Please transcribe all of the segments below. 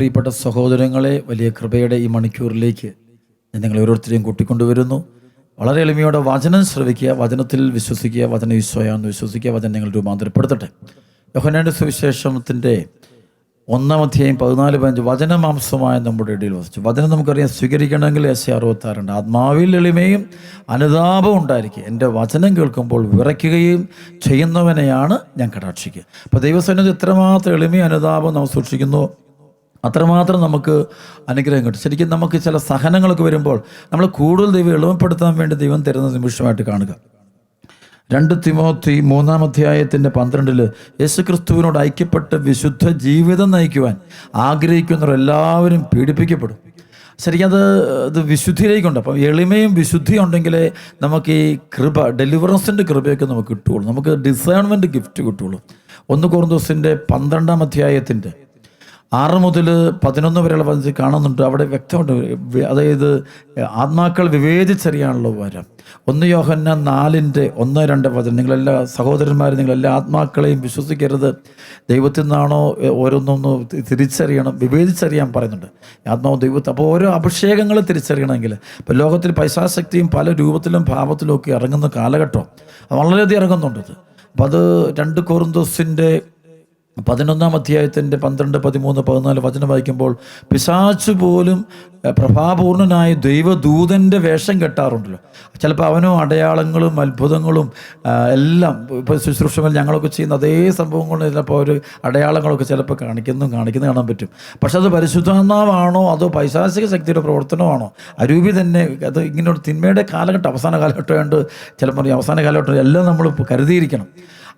പ്രിയപ്പെട്ട സഹോദരങ്ങളെ വലിയ കൃപയുടെ ഈ മണിക്കൂറിലേക്ക് ഞാൻ നിങ്ങൾ ഓരോരുത്തരെയും കൂട്ടിക്കൊണ്ടുവരുന്നു. വളരെ എളിമയോടെ വചനം ശ്രവിക്കുക വചനത്തിൽ വിശ്വസിക്കുക വചന ഈശോയാന്ന് വിശ്വസിക്കുക വചനം നിങ്ങൾ രൂപാന്തരപ്പെടുത്തട്ടെ. യോഹനാന്റെ സുവിശേഷത്തിന്റെ ഒന്നാം അധ്യായം പതിനാല് പതിനഞ്ച് വചനമാംസമായ നമ്മുടെ ഇടയിൽ വസിച്ചു. വചനം നമുക്കറിയാം സ്വീകരിക്കണമെങ്കിൽ എസ് അറുപത്താറുണ്ട്. ആത്മാവിൽ എളിമയും അനുതാപവും ഉണ്ടായിരിക്കുക. എന്റെ വചനം കേൾക്കുമ്പോൾ വിറയ്ക്കുകയും ചെയ്യുന്നവനെയാണ് ഞാൻ കടാക്ഷിക്കുക. അപ്പോൾ ദൈവസേനത് എത്രമാത്രം എളിമയും അനുതാപം നാം സൂക്ഷിക്കുന്നു? അത്രമാത്രം നമുക്ക് അനുഗ്രഹം കിട്ടും. ശരിക്കും നമുക്ക് ചില സഹനങ്ങളൊക്കെ വരുമ്പോൾ നമ്മൾ കൂടുതൽ ദൈവം എളുപ്പപ്പെടുത്താൻ വേണ്ടി ദൈവം തരുന്ന നിമിഷമായിട്ട് കാണുക. രണ്ട് തിമോത്തി മൂന്നാം അധ്യായത്തിന്റെ പന്ത്രണ്ടിൽ യേശുക്രിസ്തുവിനോട് ഐക്യപ്പെട്ട വിശുദ്ധ ജീവിതം നയിക്കുവാൻ ആഗ്രഹിക്കുന്നവർ എല്ലാവരും പീഡിപ്പിക്കപ്പെടും. ശരിക്കും അത് ഇത് വിശുദ്ധിയിലേക്കുണ്ട്. അപ്പം എളിമയും വിശുദ്ധിയും ഉണ്ടെങ്കിലേ നമുക്ക് ഈ കൃപ ഡെലിവറൻസിന്റെ കൃപയൊക്കെ നമുക്ക് കിട്ടുകയുള്ളൂ. നമുക്ക് ഡിസേൺമെന്റ് ഗിഫ്റ്റ് കിട്ടുകയുള്ളൂ. ഒന്ന് കോർന്തോസിന്റെ പന്ത്രണ്ടാം അധ്യായത്തിന്റെ ആറ് മുതൽ പതിനൊന്ന് വരെയുള്ള പതിനഞ്ച് കാണുന്നുണ്ട്. അവിടെ വ്യക്തമുണ്ട്. അതായത് ആത്മാക്കൾ വിവേചിച്ചറിയാനുള്ള വരം ഒന്ന് യോഹന്ന നാലിന്റെ ഒന്ന് രണ്ട് വചനം. നിങ്ങളെല്ലാ സഹോദരന്മാരും നിങ്ങളെല്ലാ ആത്മാക്കളെയും വിശ്വസിക്കരുത്. ദൈവത്തിൽ നിന്നാണോ ഓരോന്നൊന്ന് തിരിച്ചറിയണം വിവേചിച്ചറിയാൻ പറയുന്നുണ്ട്. ആത്മാവ് ദൈവത്തെ അപ്പോൾ ഓരോ അഭിഷേകങ്ങൾ തിരിച്ചറിയണമെങ്കിൽ. ഇപ്പോൾ ലോകത്തിൽ പൈസാശക്തിയും പല രൂപത്തിലും ഭാവത്തിലും ഒക്കെ ഇറങ്ങുന്ന കാലഘട്ടം. വളരെയധികം ഇറങ്ങുന്നുണ്ട് അപ്പോൾ അത് രണ്ട് കോറിന്തോസിന്റെ പതിനൊന്നാം അധ്യായത്തിന്റെ പന്ത്രണ്ട് പതിമൂന്ന് പതിനാല് വചനം വായിക്കുമ്പോൾ പിശാച്ച് പോലും പ്രഭാപൂർണനായ ദൈവദൂതന്റെ വേഷം കെട്ടാറുണ്ടല്ലോ. ചിലപ്പോൾ അവനോ അടയാളങ്ങളും അത്ഭുതങ്ങളും എല്ലാം ഇപ്പോൾ ശുശ്രൂഷകൾ ഞങ്ങളൊക്കെ ചെയ്യുന്ന അതേ സംഭവങ്ങൾ ചിലപ്പോൾ ഒരു അടയാളങ്ങളൊക്കെ ചിലപ്പോൾ കാണിക്കുന്നു കാണിക്കുന്ന കാണാൻ പറ്റും. പക്ഷെ അത് പരിശുദ്ധാത്മാവാണോ അതോ പൈശാചിക ശക്തിയുടെ പ്രവർത്തനമാണോ? അരൂപി തന്നെ അത് ഇങ്ങനെ ഒരു തിന്മയുടെ കാലഘട്ടം അവസാന കാലഘട്ടമായിട്ട് ചിലപ്പോൾ അവസാന കാലഘട്ടം എല്ലാം നമ്മൾ കരുതിയിരിക്കണം.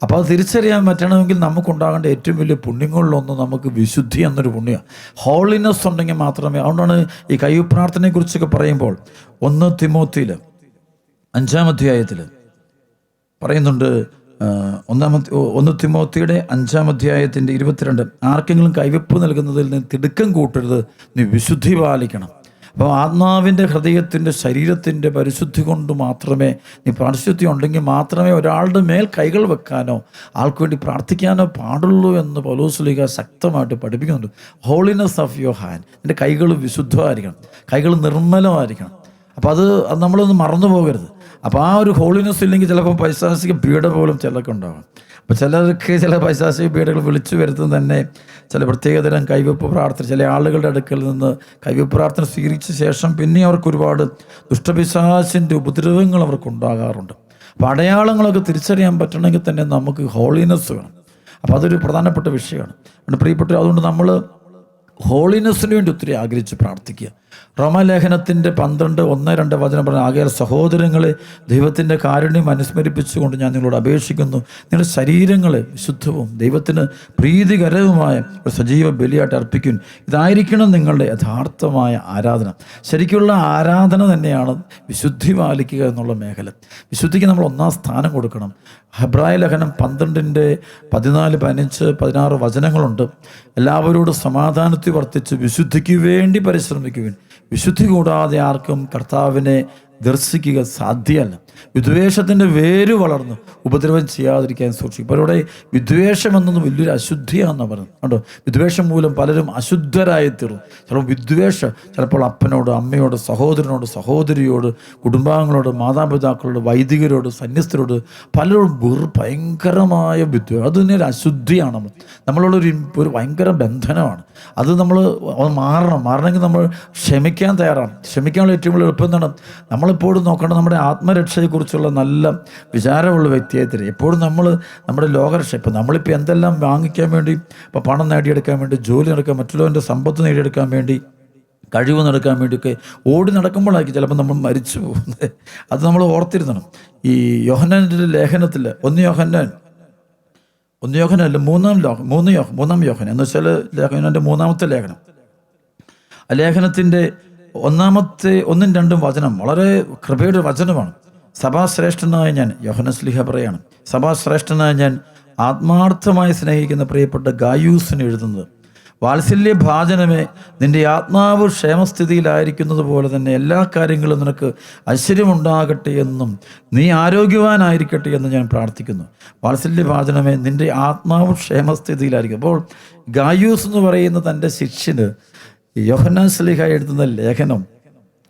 അപ്പോൾ അത് തിരിച്ചറിയാൻ പറ്റണമെങ്കിൽ നമുക്കുണ്ടാകേണ്ട ഏറ്റവും വലിയ പുണ്യങ്ങളിലൊന്ന് നമുക്ക് വിശുദ്ധി എന്നൊരു പുണ്യമാണ്. ഹോളിനെസ് ഉണ്ടെങ്കിൽ മാത്രമേ അതുകൊണ്ടാണ് ഈ കൈ പ്രാർത്ഥനയെക്കുറിച്ചൊക്കെ പറയുമ്പോൾ ഒന്ന് തിമോത്തിയിൽ അഞ്ചാം അധ്യായത്തിൽ പറയുന്നുണ്ട് ഒന്നാമത്തെ ഒന്ന് തിമോത്തിയുടെ അഞ്ചാം അധ്യായത്തിന്റെ ഇരുപത്തിരണ്ട് ആർക്കെങ്കിലും കൈവെപ്പ് നൽകുന്നതിൽ നിന്ന് തിടുക്കം കൂട്ടരുത് നീ വിശുദ്ധി പാലിക്കണം. അപ്പോൾ ആത്മാവിന്റെ ഹൃദയത്തിന്റെ ശരീരത്തിന്റെ പരിശുദ്ധി കൊണ്ട് മാത്രമേ നീ പരിശുദ്ധി ഉണ്ടെങ്കിൽ മാത്രമേ ഒരാളുടെ മേൽ കൈകൾ വെക്കാനോ ആൾക്ക് വേണ്ടി പ്രാർത്ഥിക്കാനോ പാടുള്ളൂ എന്ന് പൗലോസ്ലിക ശക്തമായിട്ട് പഠിപ്പിക്കുന്നുണ്ട്. ഹോളിനെസ് ഓഫ് യുവർ ഹാൻഡ് നിന്റെ കൈകൾ വിശുദ്ധമായിരിക്കണം. കൈകൾ നിർമ്മലമായിരിക്കണം. അപ്പോൾ അത് അത് നമ്മളൊന്ന് മറന്നു പോകരുത് അപ്പോൾ ആ ഒരു ഹോളിനെസ് ഇല്ലെങ്കിൽ ചിലപ്പോൾ പൈശാസിക പീഡ പോലും ചിലർക്ക് ഉണ്ടാകും അപ്പോൾ ചിലർക്ക് ചില പൈശാസിക പീഡകൾ വിളിച്ചു വരുത്തുന്നത് തന്നെ ചില പ്രത്യേകതരം കൈവെപ്പ് പ്രാർത്ഥന ചില ആളുകളുടെ അടുക്കൽ നിന്ന് കൈവെപ്പ് പ്രാർത്ഥന സ്വീകരിച്ച ശേഷം പിന്നെ അവർക്ക് ഒരുപാട് ദുഷ്ടപിശാസിന്റെ ഉപദ്രവങ്ങൾ അവർക്ക് ഉണ്ടാകാറുണ്ട്. അപ്പോൾ അടയാളങ്ങളൊക്കെ തിരിച്ചറിയാൻ പറ്റണമെങ്കിൽ തന്നെ നമുക്ക് ഹോളിനെസ് വേണം. അപ്പോൾ അതൊരു പ്രധാനപ്പെട്ട വിഷയമാണ്. പ്രിയപ്പെട്ട അതുകൊണ്ട് നമ്മൾ ഹോളിനെസ്സിന് വേണ്ടി ഒത്തിരി ആഗ്രഹിച്ച് പ്രാർത്ഥിക്കുക. റോമാലേഖനത്തിന്റെ പന്ത്രണ്ട് ഒന്ന് രണ്ട് വചനം പറഞ്ഞ ആകെ സഹോദരങ്ങളെ ദൈവത്തിന്റെ കാരുണ്യം അനുസ്മരിപ്പിച്ചുകൊണ്ട് ഞാൻ നിങ്ങളോട് അപേക്ഷിക്കുന്നു. നിങ്ങളുടെ ശരീരങ്ങളെ വിശുദ്ധവും ദൈവത്തിന് പ്രീതികരവുമായ ഒരു സജീവ ബലിയായിട്ട് അർപ്പിക്കും ഇതായിരിക്കണം നിങ്ങളുടെ യഥാർത്ഥമായ ആരാധന. ശരിക്കുള്ള ആരാധന തന്നെയാണ് വിശുദ്ധി പാലിക്കുക എന്നുള്ള മേഖല. വിശുദ്ധിക്ക് നമ്മൾ ഒന്നാം സ്ഥാനം കൊടുക്കണം. ഹബ്രായ ലേഖനം പന്ത്രണ്ടിന്റെ പതിനാല് പതിനഞ്ച് പതിനാറ് വചനങ്ങളുണ്ട്. എല്ലാവരോടും സമാധാനത്തിൽ വർത്തിച്ച് വിശുദ്ധിക്ക് വേണ്ടി പരിശ്രമിക്കുവിൻ. വിശുദ്ധി കൂടാതെ ആർക്കും കർത്താവിനെ ദർശിക്കുക സാധ്യമല്ല. വിദ്വേഷത്തിന്റെ വേര് വളർന്നു. ഉപദ്രവം ചെയ്യാതിരിക്കാൻ സൂക്ഷിക്കും അപ്പോൾ ഇവിടെ വിദ്വേഷം എന്നത് വലിയൊരു അശുദ്ധിയാണെന്ന് പറഞ്ഞു കണ്ടോ? വിദ്വേഷം മൂലം പലരും അശുദ്ധരായി തീർന്നു ചിലപ്പോൾ വിദ്വേഷം ചിലപ്പോൾ അപ്പനോട് അമ്മയോട് സഹോദരനോട് സഹോദരിയോട് കുടുംബാംഗങ്ങളോട് മാതാപിതാക്കളോട് വൈദികരോട് സന്യസ്തരോട് പലരും വെറു ഭയങ്കരമായ വിദ്വേഷം. അത് തന്നെ ഒരു അശുദ്ധിയാണ്. നമ്മൾ ഒരു ഭയങ്കര ബന്ധനമാണ്. അത് നമ്മൾ മാറണം. മാറണമെങ്കിൽ നമ്മൾ ക്ഷമിക്കാൻ തയ്യാറാണ്. ക്ഷമിക്കാനുള്ള ഏറ്റവും വലിയ എളുപ്പം എന്താണ്? നമ്മളെപ്പോഴും നോക്കേണ്ടത് നമ്മുടെ ആത്മരക്ഷയെക്കുറിച്ചുള്ള നല്ല വിചാരമുള്ള വ്യക്തിയായിത്തരും തരും. എപ്പോഴും നമ്മൾ നമ്മുടെ ലോകരക്ഷ ഇപ്പം നമ്മളിപ്പോൾ എന്തെല്ലാം വാങ്ങിക്കാൻ വേണ്ടി ഇപ്പോൾ പണം നേടിയെടുക്കാൻ വേണ്ടി ജോലി നടക്കാൻ മറ്റുള്ളവന്റെ സമ്പത്ത് നേടിയെടുക്കാൻ വേണ്ടി കഴിവ് നടക്കാൻ വേണ്ടിയൊക്കെ ഓടി നടക്കുമ്പോഴായിരിക്കും ചിലപ്പോൾ നമ്മൾ മരിച്ചു പോകുന്നത്. അത് നമ്മൾ ഓർത്തിരുന്നണം. ഈ യോഹനന്റെ ലേഖനത്തിൽ ഒന്ന് യോഹന്നാൻ ഒന്ന് യോഹനല്ല മൂന്നാം ലോക മൂന്ന് യോഹ മൂന്നാം യോഹന എന്ന് വെച്ചാൽ ലേഖനന്റെ മൂന്നാമത്തെ ലേഖനം. ആ ലേഖനത്തിന്റെ ഒന്നാമത്തെ ഒന്നും രണ്ടും വചനം വളരെ കൃപയുടെ വചനമാണ്. സഭാശ്രേഷ്ഠനായ ഞാൻ യോഹനസ്ലിഹ പറയാണ്. സഭാശ്രേഷ്ഠനായ ഞാൻ ആത്മാർത്ഥമായി സ്നേഹിക്കുന്ന പ്രിയപ്പെട്ട ഗായൂസിന് എഴുതുന്നത് വാത്സല്യ ഭാചനമേ നിന്റെ ആത്മാവ് ക്ഷേമസ്ഥിതിയിലായിരിക്കുന്നത് പോലെ തന്നെ എല്ലാ കാര്യങ്ങളും നിനക്ക് ഐശ്വര്യമുണ്ടാകട്ടെ എന്നും നീ ആരോഗ്യവാനായിരിക്കട്ടെ എന്ന് ഞാൻ പ്രാർത്ഥിക്കുന്നു. വാത്സല്യ ഭാചനമേ നിന്റെ ആത്മാവ് ക്ഷേമസ്ഥിതിയിലായിരിക്കും. അപ്പോൾ ഗായൂസ് എന്ന് പറയുന്ന തന്റെ ശിഷ്യന് യോഹന്നാൻ സ്ലിഹ എഴുതുന്ന ലേഖനം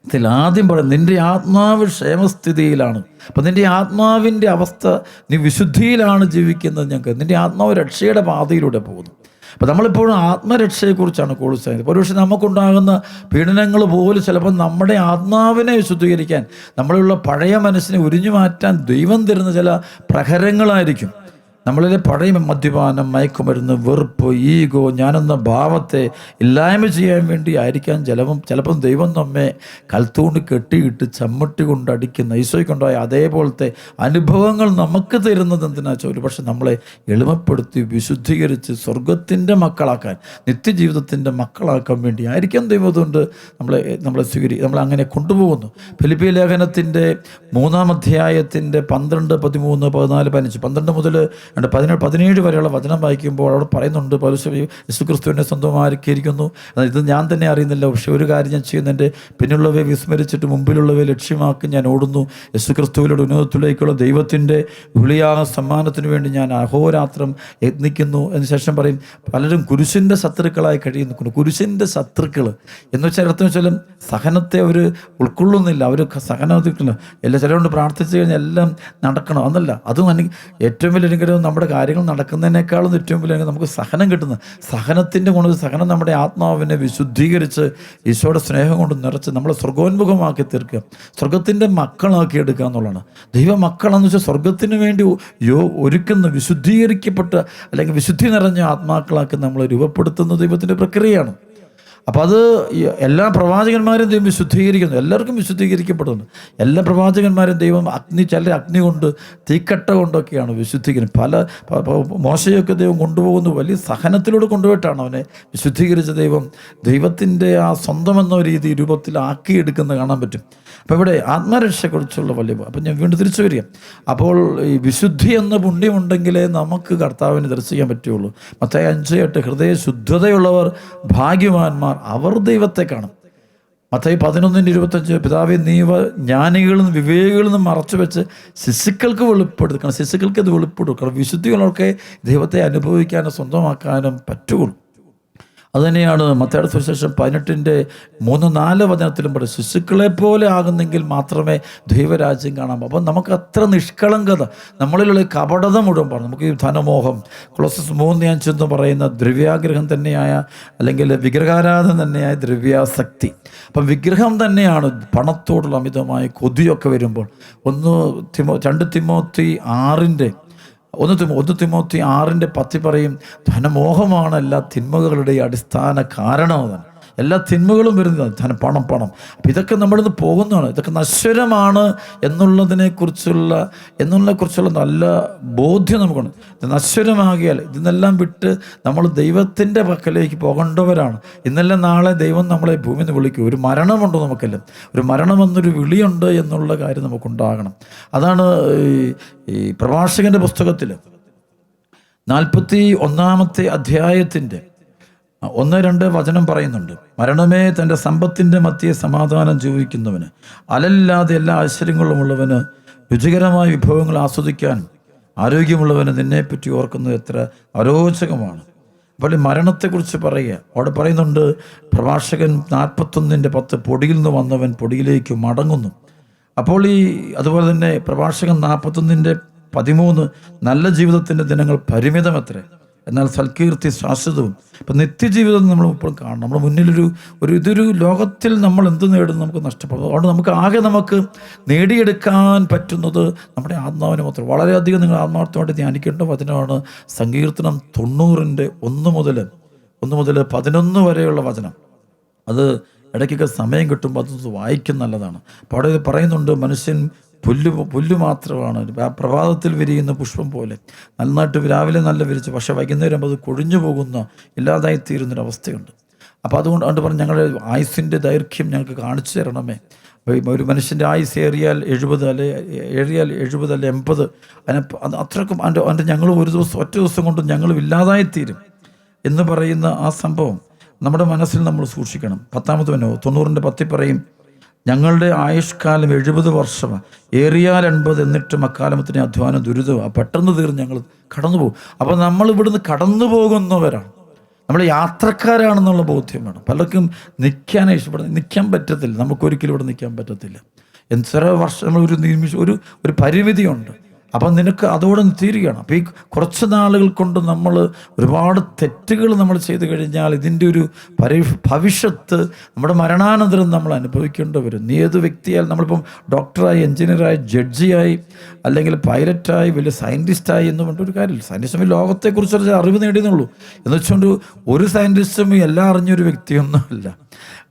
ഇതിൽ ആദ്യം പറയും നിന്റെ ആത്മാവ് ക്ഷേമസ്ഥിതിയിലാണ്. അപ്പം നിന്റെ ആത്മാവിന്റെ അവസ്ഥ നീ വിശുദ്ധിയിലാണ് ജീവിക്കുന്നത് ഞങ്ങൾക്ക്. നിന്റെ ആത്മാവ് രക്ഷയുടെ പാതയിലൂടെ പോകുന്നു. അപ്പം നമ്മളിപ്പോഴും ആത്മരക്ഷയെക്കുറിച്ചാണ് കൂടുതൽ ചെയ്യുന്നത് ഒരുപക്ഷെ നമുക്കുണ്ടാകുന്ന പീഡനങ്ങൾ പോലും ചിലപ്പോൾ നമ്മുടെ ആത്മാവിനെ വിശുദ്ധീകരിക്കാൻ നമ്മളുള്ള പഴയ മനസ്സിനെ ഉരിഞ്ഞു മാറ്റാൻ ദൈവം തരുന്ന ചില പ്രഹരങ്ങളായിരിക്കും. നമ്മളിലെ പഴയ മദ്യപാനം മയക്കുമരുന്ന് വെറുപ്പ് ഈഗോ ഞാനെന്ന ഭാവത്തെ ഇല്ലായ്മ ചെയ്യാൻ വേണ്ടി ആയിരിക്കാൻ ചിലപ്പം ചിലപ്പം ദൈവം നമ്മെ കൽത്തൂണ്ട് കെട്ടിയിട്ട് ചമ്മട്ടി കൊണ്ട് അടിക്കുന്ന ഈശോയ്ക്കുണ്ടായ അതേപോലത്തെ അനുഭവങ്ങൾ നമുക്ക് തരുന്നത് എന്തിനാ ഒരു പക്ഷെ നമ്മളെ എളിമപ്പെടുത്തി വിശുദ്ധീകരിച്ച് സ്വർഗത്തിന്റെ മക്കളാക്കാൻ നിത്യജീവിതത്തിന്റെ മക്കളാക്കാൻ വേണ്ടി ആയിരിക്കാം ദൈവം. അതുകൊണ്ട് നമ്മളെ നമ്മളെ സ്വീകരി നമ്മളെ അങ്ങനെ കൊണ്ടുപോകുന്നു. ഫിലിപ്പി ലേഖനത്തിന്റെ മൂന്നാം അധ്യായത്തിന്റെ പന്ത്രണ്ട് പതിമൂന്ന് പതിനാല് പതിനഞ്ച് പന്ത്രണ്ട് മുതൽ രണ്ട് പതിനേഴ് പതിനേഴ് വരെയുള്ള വചനം വായിക്കുമ്പോൾ അവിടെ പറയുന്നുണ്ട് പൗലുഷ യേശുക്രിസ്തുവിനെ സ്വന്തമാക്കിയിരിക്കുന്നു എന്നാൽ ഇത് ഞാൻ തന്നെ അറിയുന്നില്ല പക്ഷേ ഒരു കാര്യം ഞാൻ ചെയ്യുന്നതിന്റെ പിന്നുള്ളവയെ വിസ്മരിച്ചിട്ട് മുമ്പിലുള്ളവയെ ലക്ഷ്യമാക്കി ഞാൻ ഓടുന്നു. യേശുക്രിസ്തുവിലൂടെ ഉന്നതത്തിലേക്കുള്ള ദൈവത്തിന്റെ വിളിയാ സമ്മാനത്തിന് വേണ്ടി ഞാൻ അഹോരാത്രം യത്നിക്കുന്നു. എന്ന് ശേഷം പറയും പലരും കുരിശിന്റെ ശത്രുക്കളായി കഴിയുന്നു. കുരിശിന്റെ ശത്രുക്കൾ എന്ന് വെച്ചാൽ അർത്ഥം വെച്ചാലും സഹനത്തെ അവർ ഉൾക്കൊള്ളുന്നില്ല അവർ സഹനത്തിൽ എല്ലാ ചിലവുകൊണ്ട് പ്രാർത്ഥിച്ചു കഴിഞ്ഞാൽ എല്ലാം നടക്കണം. എന്നല്ല അതും ഏറ്റവും വലിയ നമ്മുടെ കാര്യങ്ങൾ നടക്കുന്നതിനേക്കാളും ഏറ്റവും വലിയ നമുക്ക് സഹനം കിട്ടുന്നത്. സഹനത്തിന്റെ ഗുണം സഹനം നമ്മുടെ ആത്മാവിനെ വിശുദ്ധീകരിച്ച് ഈശോയുടെ സ്നേഹം കൊണ്ട് നിറച്ച് നമ്മളെ സ്വർഗോന്മുഖമാക്കി തീർക്കുക. സ്വർഗത്തിന്റെ മക്കളാക്കി എടുക്കുക എന്നുള്ളതാണ്. ദൈവ മക്കളെന്ന് വെച്ചാൽ സ്വർഗത്തിന് വേണ്ടി യോ ഒരുക്കുന്ന വിശുദ്ധീകരിക്കപ്പെട്ട അല്ലെങ്കിൽ വിശുദ്ധി നിറഞ്ഞ ആത്മാക്കളാക്കി നമ്മളെ രൂപപ്പെടുത്തുന്ന ദൈവത്തിന്റെ പ്രക്രിയയാണ്. അപ്പോൾ അത് എല്ലാ പ്രവാചകന്മാരും ദൈവം വിശുദ്ധീകരിക്കുന്നു. എല്ലാവർക്കും വിശുദ്ധീകരിക്കപ്പെടുന്നു. എല്ലാ പ്രവാചകന്മാരും ദൈവം അഗ്നി ചില അഗ്നി കൊണ്ട് തീക്കട്ട കൊണ്ടൊക്കെയാണ് വിശുദ്ധീകരിക്കുന്നത്. പല മോശയൊക്കെ ദൈവം കൊണ്ടുപോകുന്ന. വലിയ സഹനത്തിലൂടെ കൊണ്ടുപോയിട്ടാണ് അവനെ വിശുദ്ധീകരിച്ച ദൈവം ദൈവത്തിന്റെ ആ സ്വന്തം എന്ന രീതി രൂപത്തിലാക്കിയെടുക്കുന്നത് കാണാൻ പറ്റും. അപ്പോൾ ഇവിടെ ആത്മരക്ഷയെക്കുറിച്ചുള്ള വലിയ അപ്പം ഞാൻ വീണ്ടും തിരിച്ചു വരിക. അപ്പോൾ ഈ വിശുദ്ധി എന്ന പുണ്യമുണ്ടെങ്കിലേ നമുക്ക് കർത്താവിനെ ദർശിക്കാൻ പറ്റുള്ളൂ. മത്തായി അഞ്ച് എട്ട് ഹൃദയ ശുദ്ധതയുള്ളവർ ഭാഗ്യവാന്മാർ അവർ ദൈവത്തെ കാണും. മത്തായി പതിനൊന്നിന് ഇരുപത്തഞ്ച് പിതാവെ നീവ ജ്ഞാനികളിൽ നിന്ന് വിവേകികളിൽ നിന്നും മറച്ചു വെച്ച് ശിശുക്കൾക്ക് വെളിപ്പെടുത്തണം ശിശുക്കൾക്ക് ഇത് വെളിപ്പെടുക്കണം വിശുദ്ധികളൊക്കെ ദൈവത്തെ അനുഭവിക്കാനും സ്വന്തമാക്കാനും പറ്റുള്ളൂ അതുതന്നെയാണ് മത്തയുടെ സുവിശേഷം പതിനെട്ടിന്റെ മൂന്ന് നാല് വചനത്തിലും പറയും ശിശുക്കളെ പോലെ ആകുന്നെങ്കിൽ മാത്രമേ ദൈവരാജ്യം കാണാൻ അപ്പം നമുക്ക് അത്ര നിഷ്കളങ്കത നമ്മളിലുള്ള കപടത മുഴുവൻ പറഞ്ഞു. നമുക്ക് ഈ ധനമോഹം ക്ലോസസ് മൂന്ന് അഞ്ച് എന്ന് പറയുന്ന ദ്രവ്യാഗ്രഹം തന്നെയായ അല്ലെങ്കിൽ വിഗ്രഹാരാധന തന്നെയായ ദ്രവ്യാസക്തി. അപ്പം വിഗ്രഹം തന്നെയാണ് പണത്തോടുള്ള അമിതമായ കൊതിയൊക്കെ വരുമ്പോൾ. ഒന്ന് തിമോ രണ്ട് തിമോത്തി ആറിന്റെ ഒന്ന് തിമോ ഒന്ന് തിമോത്തി ആറിന്റെ പത്തി പറയും ധനമോഹമാണ് എല്ലാ തിന്മകളുടെ അടിസ്ഥാന കാരണം എല്ലാ തിന്മകളും വരുന്നത്. ധനം പണം പണം. അപ്പം ഇതൊക്കെ നമ്മളിന്ന് പോകുന്നതാണ്. ഇതൊക്കെ നശ്വരമാണ് എന്നുള്ളതിനെക്കുറിച്ചുള്ള എന്നുള്ളതിനെക്കുറിച്ചുള്ള നല്ല ബോധ്യം നമുക്കുണ്ട്. നശ്വരമാകിയാൽ ഇതെല്ലാം വിട്ട് നമ്മൾ ദൈവത്തിന്റെ പക്കലേക്ക് പോകേണ്ടവരാണ്. ഇന്നെല്ലാം നാളെ ദൈവം നമ്മളെ ഭൂമിയിൽ നിന്ന് വിളിക്കും. ഒരു മരണമുണ്ടോ നമുക്കെല്ലാം. ഒരു മരണമെന്നൊരു വിളിയുണ്ട് എന്നുള്ള കാര്യം നമുക്കുണ്ടാകണം. അതാണ് ഈ പ്രഭാഷകന്റെ പുസ്തകത്തിൽ നാൽപ്പത്തി ഒന്നാമത്തെ അധ്യായത്തിന്റെ ഒന്ന് രണ്ട് വചനം പറയുന്നുണ്ട്. മരണമേ തന്റെ സമ്പത്തിന്റെ മധ്യേ സമാധാനം ജീവിക്കുന്നവന് അലല്ലാതെ എല്ലാ ഐശ്വര്യങ്ങളും ഉള്ളവന് രുചികരമായ വിഭവങ്ങൾ ആസ്വദിക്കാൻ ആരോഗ്യമുള്ളവന് നിന്നെപ്പറ്റി ഓർക്കുന്നത് എത്ര അരോചകമാണ്. അപ്പോൾ ഈ മരണത്തെക്കുറിച്ച് പറയുക. അവിടെ പറയുന്നുണ്ട് പ്രഭാഷകൻ നാൽപ്പത്തൊന്നിന്റെ പത്ത് പൊടിയിൽ നിന്ന് വന്നവൻ പൊടിയിലേക്ക് മടങ്ങുന്നു. അപ്പോൾ ഈ അതുപോലെ തന്നെ പ്രഭാഷകൻ നാൽപ്പത്തൊന്നിന്റെ പതിമൂന്ന് നല്ല ജീവിതത്തിന്റെ ദിനങ്ങൾ പരിമിതമത്രേ. എന്നാൽ സൽകീർത്തി ശാശ്വതവും. ഇപ്പം നിത്യജീവിതം നമ്മൾ ഇപ്പോഴും കാണണം. നമ്മുടെ മുന്നിലൊരു ഒരു ഇതൊരു ലോകത്തിൽ നമ്മൾ എന്ത് നേടുന്നു നമുക്ക് നഷ്ടപ്പെടും. അതുകൊണ്ട് നമുക്ക് ആകെ നമുക്ക് നേടിയെടുക്കാൻ പറ്റുന്നത് നമ്മുടെ ആത്മാവിനെ മാത്രം. വളരെയധികം നിങ്ങൾ ആത്മാർത്ഥമായിട്ട് ധ്യാനിക്കേണ്ട വചനമാണ് സങ്കീർത്തനം തൊണ്ണൂറിന്റെ ഒന്ന് മുതൽ ഒന്ന് മുതൽ പതിനൊന്ന് വരെയുള്ള വചനം. അത് ഇടയ്ക്കൊക്കെ സമയം കിട്ടുമ്പോൾ അത് വായിക്കും നല്ലതാണ്. അപ്പോൾ അവിടെ പറയുന്നുണ്ട് മനുഷ്യൻ പുല്ല് പുല്ല് മാത്രമാണ്. ആ പ്രഭാതത്തിൽ വിരിയുന്ന പുഷ്പം പോലെ. നന്നായിട്ട് രാവിലെ നല്ല വിരിച്ച് പക്ഷേ വൈകുന്നേരം അത് കൊഴിഞ്ഞു പോകുന്ന ഇല്ലാതായി തീരുന്നൊരവസ്ഥയുണ്ട് അപ്പോൾ അതുകൊണ്ട് അതുകൊണ്ട് പറഞ്ഞു ഞങ്ങളുടെ ആയുസിന്റെ ദൈർഘ്യം ഞങ്ങൾക്ക് കാണിച്ചു തരണമേ. ഒരു മനുഷ്യന്റെ ആയുസ് ഏറിയാൽ എഴുപത് അല്ലെ ഏറിയാൽ എഴുപത് അല്ലെ എൺപത് അതിനെ അത് അത്രക്കും അതിന്റെ അതിന്റെ ഞങ്ങൾ ഒരു ദിവസം ഒറ്റ ദിവസം കൊണ്ട് ഞങ്ങൾ ഇല്ലാതായി തീരും എന്ന് പറയുന്ന ആ സംഭവം നമ്മുടെ മനസ്സിൽ നമ്മൾ സൂക്ഷിക്കണം. പത്താമത് വനോ തൊണ്ണൂറിന്റെ പത്തി പറയും ഞങ്ങളുടെ ആയുഷ്കാലം എഴുപത് വർഷം ഏറിയാൽ എൺപത് എന്നിട്ടും അക്കാലത്തിന് അധ്വാനം ദുരിതമാണ് പെട്ടെന്ന് തീർന്ന് ഞങ്ങൾ കടന്നു പോകും. അപ്പോൾ നമ്മൾ ഇവിടുന്ന് കടന്നു പോകുന്നവരാണ്. നമ്മൾ യാത്രക്കാരാണെന്നുള്ള ബോധ്യം വേണം. പലർക്കും നിൽക്കാനായി ഇഷ്ടപ്പെടുന്നത് നിൽക്കാൻ പറ്റത്തില്ല. നമുക്കൊരിക്കലും ഇവിടെ നിൽക്കാൻ പറ്റത്തില്ല. എത്ര വർഷം നമ്മൾ ഒരു നിമിഷം ഒരു ഒരു പരിമിതിയുണ്ട്. അപ്പം നിനക്ക് അതോടെ തീരുകയാണ്. അപ്പോൾ ഈ കുറച്ച് നാളുകൾ കൊണ്ട് നമ്മൾ ഒരുപാട് തെറ്റുകൾ നമ്മൾ ചെയ്തു കഴിഞ്ഞാൽ ഇതിന്റെ ഒരു പരി ഭവിഷ്യത്ത് നമ്മുടെ മരണാനന്തരം നമ്മൾ അനുഭവിക്കേണ്ടി വരും. നീ ഏത് വ്യക്തിയാൽ നമ്മളിപ്പം ഡോക്ടറായി എഞ്ചിനീയറായി ജഡ്ജിയായി അല്ലെങ്കിൽ പൈലറ്റായി വലിയ സയന്റിസ്റ്റായി എന്ന് പറഞ്ഞിട്ട് ഒരു കാര്യമില്ല. സയന്റിസ്റ്റും ഈ ലോകത്തെക്കുറിച്ചൊരു അറിവ് നേടിയെന്നുള്ളൂ എന്ന് വെച്ചുകൊണ്ട് ഒരു സയന്റിസ്റ്റും എല്ലാം അറിഞ്ഞൊരു വ്യക്തിയൊന്നുമല്ല.